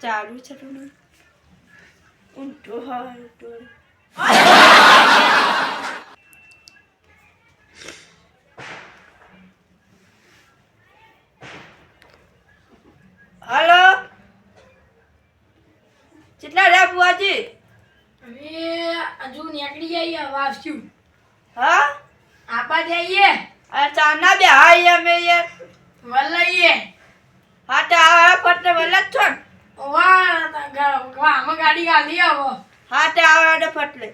ચાલુ છે ઊંધો હોય ઊંધો હોય. હલો? કેટલા રહ્યા બુઆજી? હવે હજુ નીકળી જઈએ વાસ્યું હા? આપા જઈએ. આ ચાના બે હા અમે યાર. વલઈએ હા તો આ ફટને વલ્લા જ છો ને? વાહ આમાં ગાડી ગાલી આવો હા તે આવે ફટલે.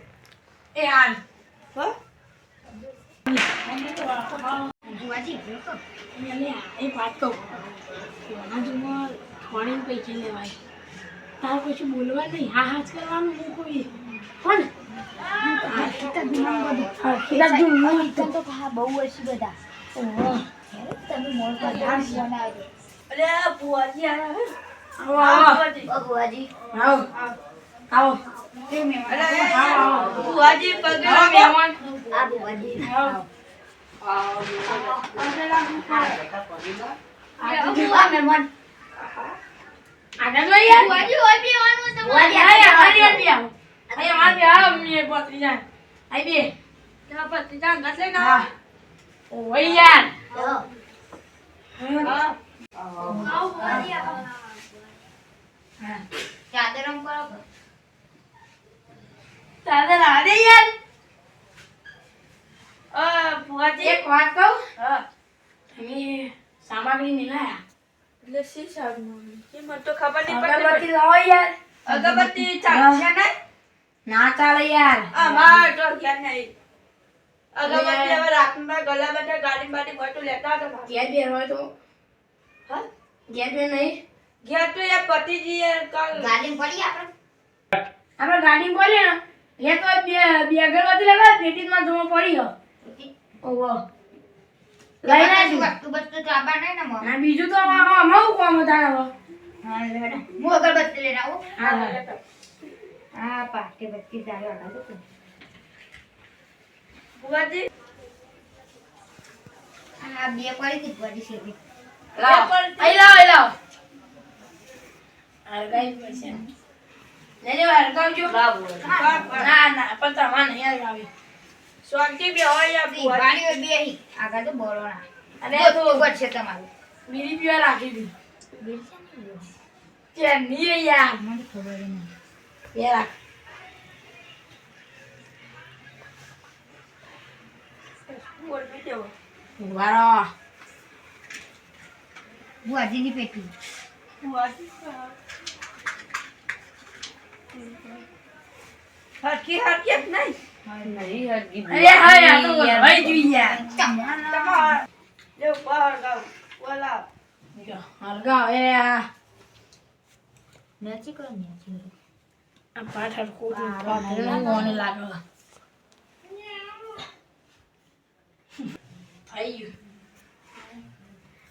એ હાલ. હો? એ વાત કહું. એના જુમાં પૈકી લેવાય. તાર પછી બોલવા નહીં. હા હાથ કરવાનું હું કોઈ પણ બહુ હશે બધા. આવો આવો આવો આવો અરે બુઆજી પગે આવો. મહેમાન આવો. આગળ લઈ યાર બુઆજી આય અમારી આર બી આવો આવો મે પત્રી જાય. આય બે. તેમાં પત્રી જાણ હા. ઓય યાર. અ બુઆજી એક વાત કહું? હા. તમે સામગ્રી નહીં લાયા એટલે શી સામગ્રી? મને તો ખબર નહીં પડતી અગરબત્તી લાવો યાર. અગરબત્તી ચાલશે ને? ના ચાલે યાર. અમાર તો ઘેર નહીં. અગરબત્તી હવે રાતના ગલા બધા ગાડી બાડી બધું લેતા હતા ગેર બે હોય તો. હા? ગેર બે નહીં. ઘેર તો એ પતિજી એ કાલ આપણે? ગાડી બોલીએ ને એ તો બે બે અગરબત્તી લેવા પેટીમાં જમા પડી ગયો ઓહો. લઈ નાખી ના બીજું તો આમાં આમાં હું કામ હતા હવે હા હા બે પડી અહીં લાવ અહીં લાવ. હરગાઈ પડશે લેજો હરગાવજો ના ના પણ તમારે નહીં હરગાવી શાંતિ બે હોય યા બુઆજી અને તો બીડી પીવા રાખી દી કે નહીં યાર? બે રાખ. બોલ બી વારો બુઆજીની પેટી. હરકી હરકી જ નહીં અરે હા યાર તો ભાઈ જોઈ યાર તમાર જે બહાર આ આ હરખું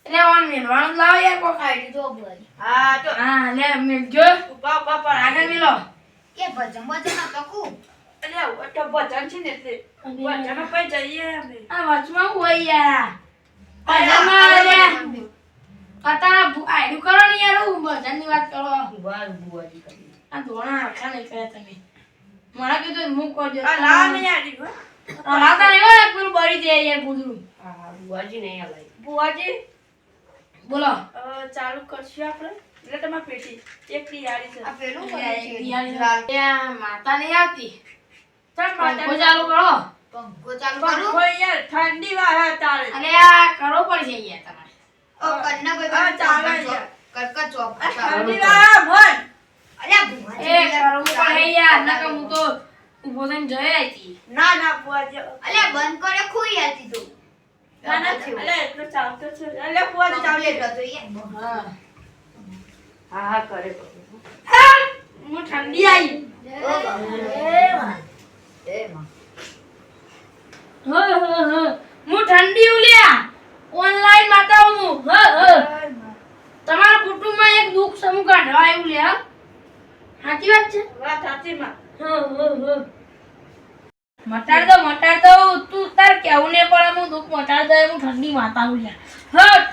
એટલે ઓન મેલવાનું લાવો યાર કોક આઈડી તો બુઆજી હા તો હા લે મેલજો ઊભા ઊભા પણ આગળ મેલો. કે ભજન ભજન હતો કુ અરે અટો ભજન છે ને એટલે ભજન પર જઈએ અમે. આ વચમાં હોય યાર. પજામા લે પતા આઈડી કરો ને યાર હું ભજનની વાત કરો. આ ધોણા આખા નહીં કર્યા તમે. મારા કીધું હું કરજો આ ના નહીં આડી હો રાતા નહીં હોય પેલું બળી જાય યાર ગુદરું બુઆજી? બોલો. ચાલુ કરશું આપણે. એટલે તમારે પેટી. એક તિયારી છે. આ પેલું ત્યાં માતા નહીં આવતી. ચાલ માતા ચાલુ કરો. પંખો ચાલુ કરો. યાર ઠંડી વાહે તારે અને આ કરો પડશે યાર તમારે. ઓ કન્ના ભાઈ હા, ચાલે. કરકર ચોપ ઠંડી વાહે મન. અલ્યા એ કરવું પડે યાર નકર હું તો ઊભો થઈને જઈ હતી ના ના બુઆજી અલ્યા બંધ કરે ખોઈ આતી તું. ના ના અલે એટલો ચાલતો છે. ચાલે હતો હા હા હા કરે. હું ઠંડી આવી ઓ બાબા એ માં હ હ હ હું ઠંડી ઉલ્યા ઓનલાઈન માતા હું હ હ તમારા કુટુંબમાં એક દુઃખ સમૂહ કાઢવા આવ્યું લે હા સાચી વાત છે વાત સાચી માં હ હ હ મટાડ દો મટાડ દો તું તાર કેવું ને પણ હું દુઃખ મટાડ દે હું ઠંડી માતા ઉલ્યા હટ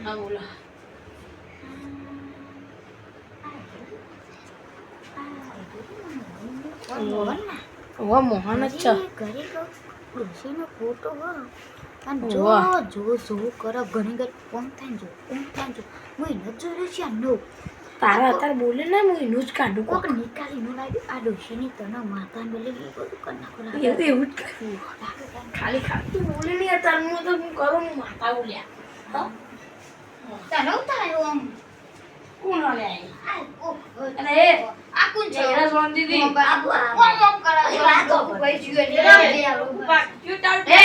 હા બોલો ઓ મોહન જ છે. ઘરે ડોશીનો ફોટો હો અને જો જો જો કરો ઘણી ઘર કોણ થાય જો કોણ થાય જો હું એનો જ જોયો છે આનો તારા તાર બોલે ને હું એનું જ કાઢું કોક નિકાલી નો લાગ્યું આ ડોશીની તને માતા ને બોલે એ બધું કરી નાખો. એવું જ ખાલી ખાલી બોલે નહીં તાર હું તો હું કરું માતા બોલ્યા હા? તને ઉતાર્યો આમ. કોણ લે આવી અને એ આ છે? કરે છે. આ તો ભાઈ જીવે છે. ઊભા. શું એ, ટેન્શન છે?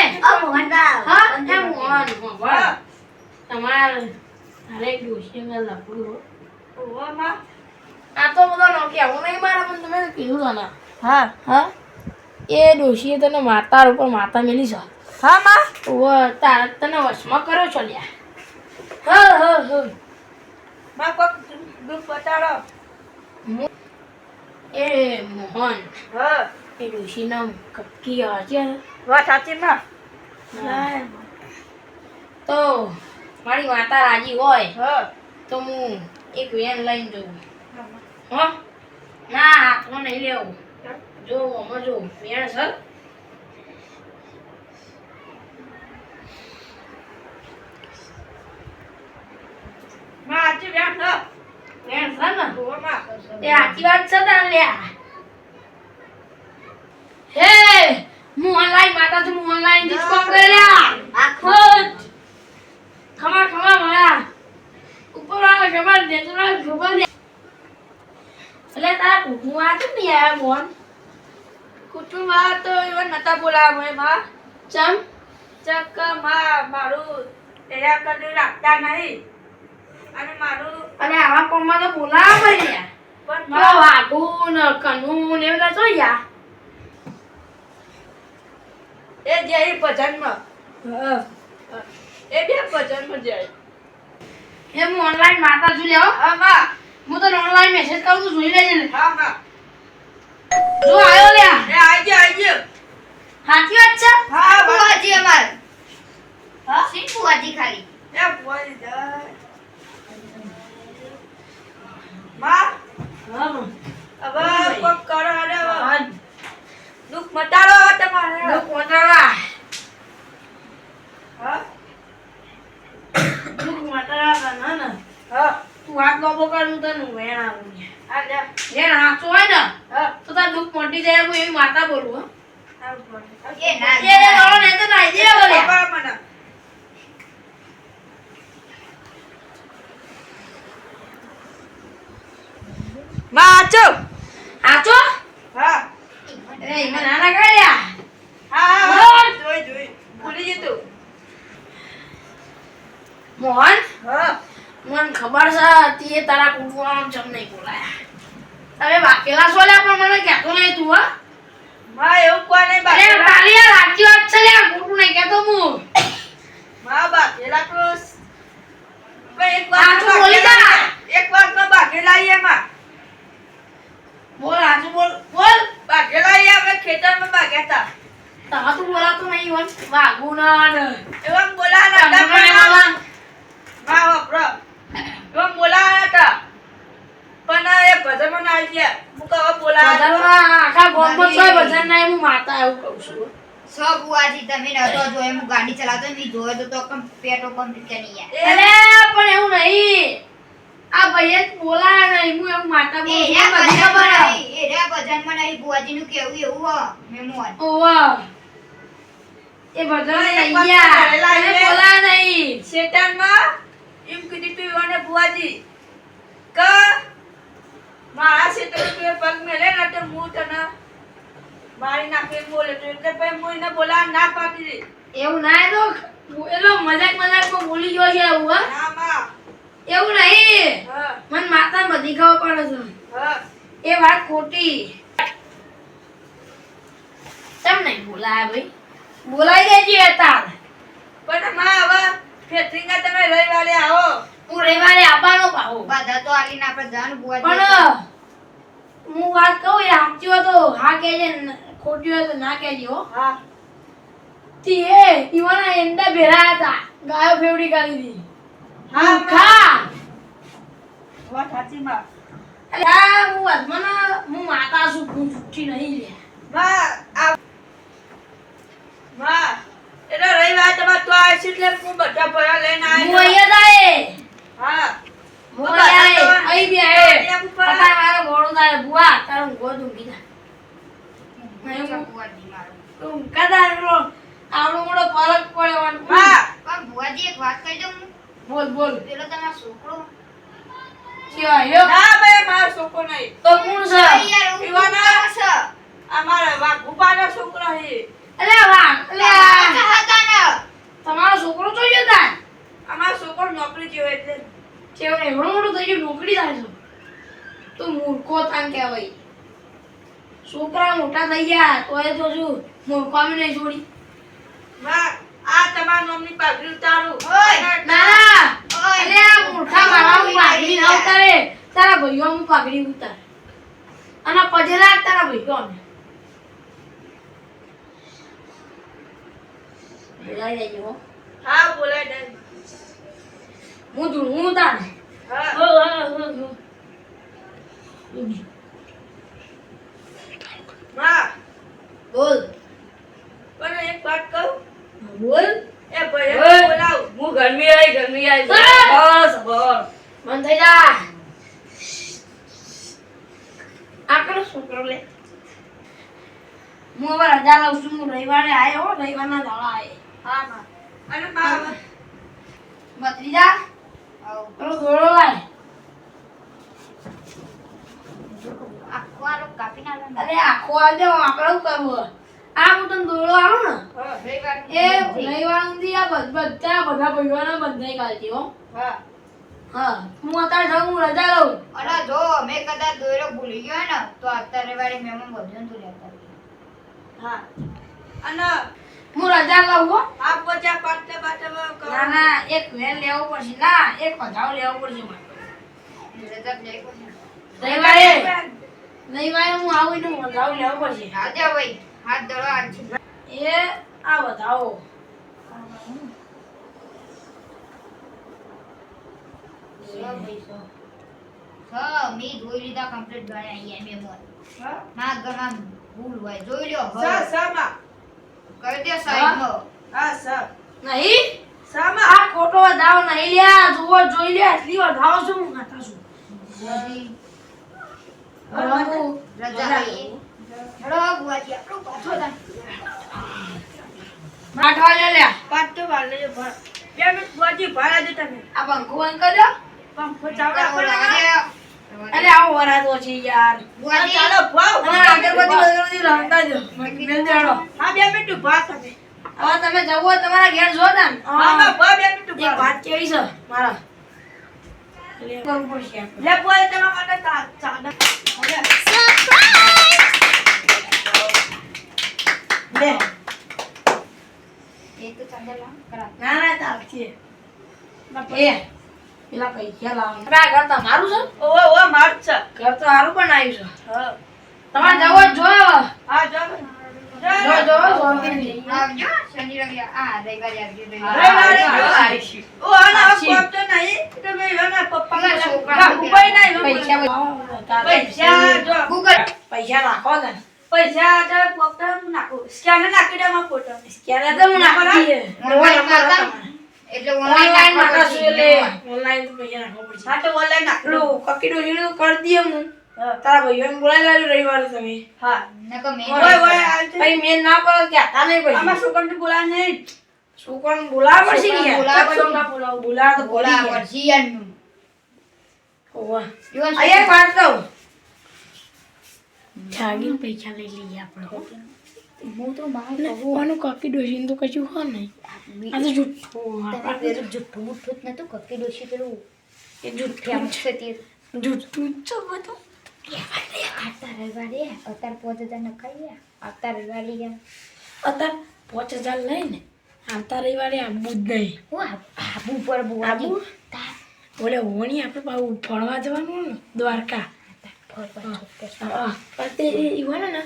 હા એ મોહન વાહ તમારે તારે એક મેં લપડું હો. માં. આ તો બધો નો નહીં મારા પણ તમે કીધું તને હા. હા? એ ડોશીએ તને માતા ઉપર માતા મેલી છે. હા માં. ઓ તાર તને વશમાં કર્યો છો લ્યા. હ હ હ. માં કોક દુઃખ બતાડો. એ મોહન હા. એ વાત સાચી માં? તો મારી માતા રાજી હોય હા. તો હું એક વેન લઈને જઉં. હો. ના હાથમાં નહીં લેવું. જો આમાં જો વેણ સર સાચી વ્યાપ છે. વેણ સર ને? એ સાચી વાત છે તાર લ્યા. હે હું ઓનલાઈન માતા છું હું ઓનલાઈન જ કોમ કર્યા. આખો ખમા ખમા મારા ઉપર વાળા ખબર દે તો ખબર દે એટલે તારા કુકુ આ કેમ નહીં આવ્યા મોહન? કુટુંબમાં તો એવા નતા બોલાવા મને માં ચમ ચકમાં મારું તૈયાર કરી રાખતા નહીં. અને મારું અને આવા કોમમાં તો બોલાવા પડે પણ મારો વાઘુ ને કનુ ને બધા તો યા. એ જાય ભજનમાં. એ બે ભજનમાં જાય એ હું ઓનલાઈન માતા છું લ્યો. હા હા. હું તો ઓનલાઈન મેસેજ કરું છું જોઈ લેજે ને. હા માં જો આવ્યો લે એ આઈ ગયો આઈ ગયો. સાચી વાત છે? હા બુવાજી અમાર. હા? શી બુવાજી ખાલી? એ બુવાજી જાય. માં હવે કોક કરો અને હવે. મટાડો તમારે. દુઃખ મટાડવા. હા? દુઃખ મટાડવા તને ને. હા. તું હાથ લોબો કર હું તને વેણ આવું વેણ હાચો હોય ને હા. તો તાર દુઃખ મટી જાય હું એવી માતા બોલું હો. આ એ ના એ તો નાઈ દે બોલ્યા માં આચો હાચો હા. એ મને નાના કર્યા હા હા જોઈ જોઈ. ભૂલી જતો મોહન? હા. મને ખબર છે તે તારા કુટુંબમાં જમ નહીં બોલાયા. તમે બાકેલા છો લ્યા પણ મને કહેતો નહીં તું હા. માં એવું કોઈ અરે બાકેલા કાલી યાર સાચી વાત છે લ્યા. ખોટું નહીં કહેતો હું. માં બાકેલા તો એક વાર બોલી દા એક વારમાં બાકેલા આઈએ માં. બોલ આજુ બોલ બોલ. બાગેલા એ આપણે ખેતરમાં બાગ્યા હતા તા તું બોલાતો નહીં હોય. વાગું ના ને. એવા બોલાવાના હતા પણ બોલા. માં વાપરો એવા બોલાવાના હતા. પણ એ ભજનમાં ના આવી ગયા. હું કહો બોલાવા બધામાં આખા ગામમાં છોય ભજન ના હું માતા એવું કહું છું. સો ફુવાજી તમે નતો જોયો હું ગાડી ચલાવતો નહીં જોયો તો તો કમ પેટો કમ્પ્લીટ કરી યાર. અરે પણ એવું નહીં. આ ભાઈએ બોલાયા નહીં. હું એમ માતા એ બોલું ભજનમાં ખબર નહીં, એ રહ્યા ભજનમાં નહીં, ફુવાજીનું કેવું એવું હો, મેમોન. ઓવા એ ભજન એને છે. બોલાયા નહીં. શેતાનમાં એમ કીધી તું ઈવોને બુઆજી કે મારા તું એ પગ મેલે ના તો હું તને મારી નાખે બોલે તો. એટલે પછી હું એને બોલાવા ના પાડી દે એવું ના એ તો મજાક મજાકમાં બોલી ગયો છે એવું હા. ના માં એવું નહીં. મને માતા બધી ખબર પડે છે. એ વાત ખોટી. તમ નહીં બોલાય ભાઈ. બોલાઈ દેજે તાર. પણ માં હવે ફેટરીંગા તમે રવિવારે આવો. હું રવિવારે આવવાનો પાહો બાધા તો આલીને આપણે જાન બુવા પણ હું વાત કહું એ સાચી હોય તો હા કહેજે ખોટી હોય તો ના કહેજે હો. હા. તે ઈવાના એંડા ભેરા હતા. ગાયો ફેવડી કરી હતી હા ખા. વાત સાચી માં. અરે હું અજમાના હું માતા છું હું છૂટી નહીં લે. માં આ માં એટલે રવિવાર તમારે તો આ છે એટલે હું બધા ભરા લઈને આવ્યો અહીંયા જાય હા. હું અહીંયા જાય. અહીં બી આવે અહીંયા ઉપર આ. અત્યારે મારે થાય બુઆ તારે ઊંઘો મારું. તું ઊંઘા આવડો ફરક પડ્યો અને પણ ભુવાજી એક વાત કહી દઉં? બોલ બોલ. પેલો તમારો છોકરો? ક્યાં આવ્યો ના ભાઈ મારો છોકરો નહીં. તો કોણ છે? અરે યાર, હું પીવાના? ભૂખા છે. આ મારા વા ગુપાનો છોકરો છે. અલે વાહ અલે હતા તમારો છોકરો તો ગયો તા? અમારો છોકરો નોકરી જેવો એટલે. કેવો એવડો મોટો થઈ ગયો નોકરી થાય છે. તો મૂર્ખો તાન કહેવાય. છોકરા મોટા થઈ ગયા તો એ તો શું મૂર્ખો નહીં છોડી. માં આ તમારા નામની પાઘડી ઉતારું. ઓય, અને ના અલે આ મૂર્ખા મારા હું પાઘડી ના ઉતારે. તારા ભાઈઓ હું પાઘડી ઉતાર. અને પજેલા તારા ભાઈઓ ને બોલાઈ હા. બોલાય દે હું તું હું ઉતાર. હા. હો હો હો હો. માં બોલ. પણ એક વાત કહું? બોલ. એ ભાઈ બોલાવ. હું ગરમી આવી ગરમી આવી બસ. બસ મન થઈ જા. આકડો છોકરો લે. હું હવે રજા લઉં છું. હું રવિવારે આવ્યો હો રવિવારના દાડા આવે હા હા. અને બાબા ભત્રીજા આવું. પેલો દોડો લાય. આખો આલો કાપી નાખવાના. અરે આખો આજે આપણે શું કરવું? આ હું તને દોડો આવું ને? હા એ રવિવાર સુધી આ બધા બધા ભાઈઓને બંધાઈ કાઢતી હો. હા. હા હું અત્યારે જાઉં હું રજા લઉં. અને જો મેં કદાચ દોયરો ભૂલી ગયો હોય ને તો અત્યારે રવિવારે મહેમાન બધું તો લેતા હા. અને હું રજા લઉં હો. આ પચા પાટે પાંચ ના ના એક વેન લેવો પડશે. ના એક પધાવ લેવો પડશે મારે રજા લેવી પડશે. રવિવારે રવિવારે હું આવું ને પધાવ લેવો પડશે. હા ભાઈ. હાથ ધરો હાથ એ આ બતાવો હા જોઈ લીધા complete ગણ્યા અહીંયા મહેમાન. ના ઘરમાં ભૂલ હોય. જોઈ લ્યો સ હવે. કરી દે સાઈડમાં. હા સ. નહીં? સમા. આ ખોટો વધાવો નહીં લ્યા. જુઓ જોઈ લે. એટલી વધાવો છું હું ખાતા છું. બધી રજા. તમે તમે તમે જવું તમારા ઘેર જો તા ને હા ભા બે મિનિટ એક વાત કેવી છે મારા. લે બોલ તમારા માટે ચા ચાદા લે એ તો ચાદર લાવ, કરાવ. ના ના ચાલશે એ. પેલા પૈસા લાવો. આ ઘર તમારું છે? ઓવો ઓવો માર છે. ઘર તો સારું બનાવ્યું છે. હા. તમારે જવો જો હા જો જો જો જો આવજો, શનિ રવિ આ રવિવારે આવજો, રવિવારે. ઓ આના કોમ તો નહીં. તમે એના પપ્પા પેલા છોકરા ઉપાય નહીં પૈસા પૈસા જો. Google. પૈસા નાખો ને. પૈસા જો પપ્પા નાખો. સ્કેનર નાખી દે માં ફોટો ક્યારે તો હું નાખી દઈએ. Online માં હતા? ને? એટલે ઓનલાઈન નાખવા એટલે ઓનલાઈન તો પૈસા નાખવા પડશે. હા તો ઓનલાઈન નાખી કકીડો ઝીણું કરી દઈએ હું. હા. તારા ભાઈઓને બોલાવી લાવ્યું રવિવારે તમે. હા. નકર મેં ઓય ઓય આવજે મેં ના પડે કે આતા નહીં? છોકરાને બોલા નહીં છોકરાને બોલાવવા પડશે. ને. તો બોલા પડશે. યાર. ઓવા. યુવાન વાત કહું. જાગીને પૈસા લઈ લઈએ આપણે હું. તો મારે ને કાકી ડોશીને તો કશું હોય નહીં. આ તો જુઠ્ઠું જુઠ્ઠું. મુઠ્ઠું જ નતું કાકી ડોશી પેલું એ જુઠ્ઠું છે. તે. જુઠ્ઠું જ છે બધું. આવતા રવિવારે અત્યારે પાંચ હજાર નખાઈએ. આવતા રવિવારે ગયા અત્યારે પાંચ હજાર લઈને આવતા રવિવારે આવવું જ નહીં હું આબુ પર બુઆજી આબુ? ઓલે હોણી આપણે બહુ ફરવા જવાનું ને દ્વારકા. ઈવાને ને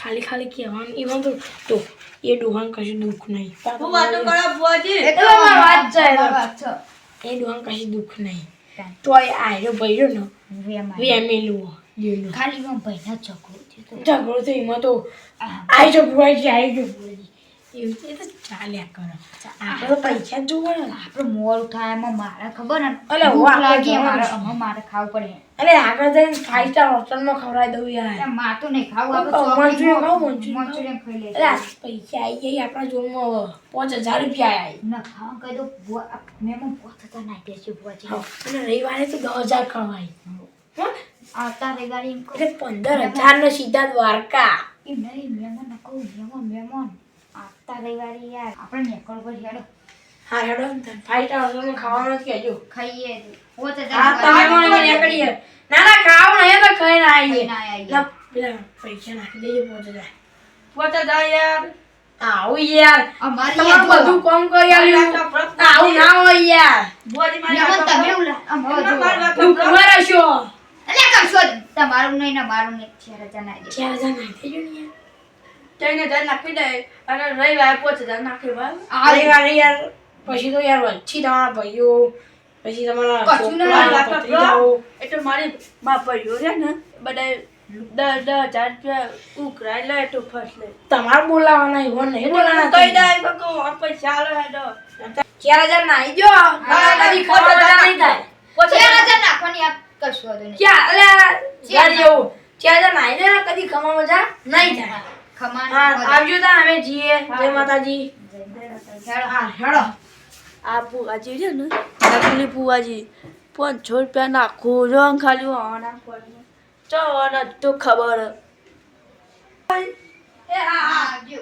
ખાલી ખાલી કહેવાનું. ઈવન તો તો એ ડોહાન કશું દુઃખ નહીં. હું વાતો કરો બુઆજી એ ડોહાન કશું તો તો. દુઃખ નહીં. તોય આયરો ભર્યો ને. વેમેલું ખાલી એમાં ઝઘડો થયો તો. એમાં તો આઈ જો ભુવાજી આઈ જો ભુવાજી. એવું તો ચાલ્યા કરો. આપણે પૈસા જોવો ને. આપણે મોડું થાય એમાં મારે ખબર ને? અલે, લાગી મારે મારે ખાવું પડે. અરે આગળ જઈને ફાઈવ સ્ટાર હોટલમાં ખવડાવી દઉં યાર. માર તો નહીં ખાવું આપણે મંચુરિયન ખાવ, મંચુરિયન મંચુરિયન ખાઈ લઈએ અરે પૈસા આવી ગયા આપણા જોનમાં પાંચ હજાર રૂપિયા આવી ના ખાવા કહી દો આ મેમન પોત હતા નાખ્યા છે. અને રવિવારે તો દસ હજાર હો? આવતા રવિવારે એમ પંદર હજાર ને સીધા દ્વારકા. એ નહીં મેમો ને કહું મેમન મેમન આવતા રવિવારે યાર. આપણે નેકળ પર હેડો. હા હેડો. ફાઈવ સ્ટાર હોટલમાં ખાવાનું જ. કહેજો ખાઈએ પોત હા તમે પણ અહીંયા ના ના ખાવ નહીં તો ખાઈ ના આવીએ. ના આવીએ. પેલા પૈસા નાખી દેજો પાંચ હજાર પોતે જાય યાર. આવું યાર. તમારું બધું કામ કરી સાંભળો. આવું ના હોય યાર. બુઆજી મારી તમે સાંભળો. એવું લા- આમ હવે એમના જુઓ. મારી વાત તું સાંભળો. કુંવર હશો અલ્યા કશો જ. તમારું નહીં ને મારું નહીં. ચાર હજાર ના ચાર હજાર નાખી દેજો ને યાર. જઈને જઈને નાખી દે. અને રવિવારે પાંચ હજાર નાખી બરાબર? આ રવિવારે યાર પછી તો યાર વચ્ચે તમારા ભાઈઓ પછી તમારા છોકરા. એટલે મારી બાપરીઓ છે ને બધા દસ દસ હજાર રૂપિયા ઉકરાય લે તો ફર્સ્ટ લે. તમારે બોલાવાના એવો નહીં બોલાવાના. કહી દે કે આ પૈસા આલો હેડો. ચાર હજાર નાઈ જો કદી ખાવા જતા નહીં થાય. પાંચ ચાર હજાર હજાર નાખવાની આ કશું હતું નહીં. ચાર અલ્યા ચાર જેવું ચાર હજાર નાઈ કદી ખમા મજા નહીં થાય. આવજો તા અમે જઈએ. જય માતાજી. હેડો. હા હેડો આ ભુવાજી છે ને નકલી ભુવાજી પાંચસો રૂપિયા નાખું જો ખાલી વાવાના પડે તો ખબર. એ આ આવજો.